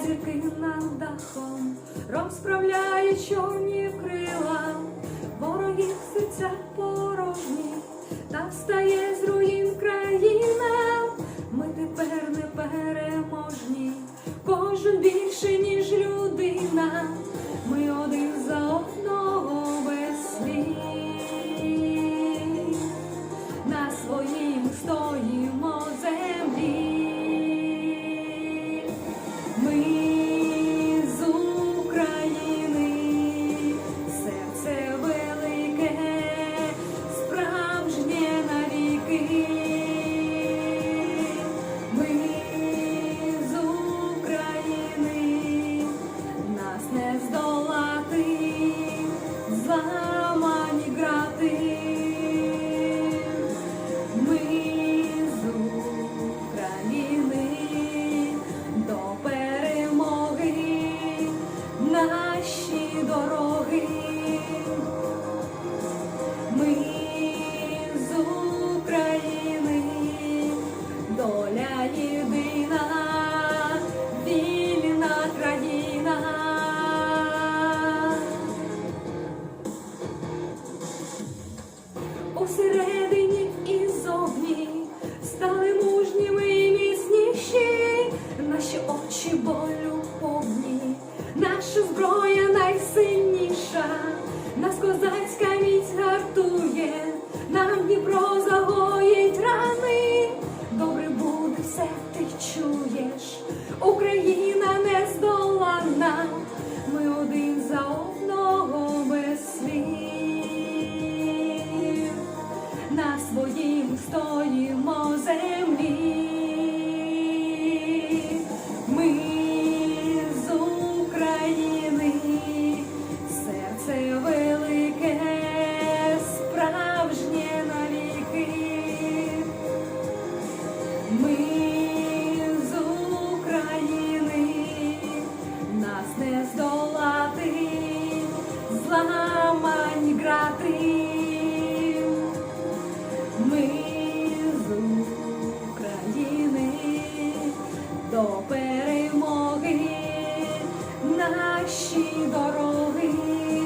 зірки над дахом, розправляє чорні крила, вороги в серцях порожні, та встає з руїн країна, ми тепер не переможні, кожен більше, ніж людина, ми один за одного без слів, на своїм стоїмо землі. Ми з України, доля єдина, вільна країна. Чуєш, Україна не здолана, ми один за одного без слів на своїм стоїмо землі. Зламані грати. Ми з України до перемоги наші дороги.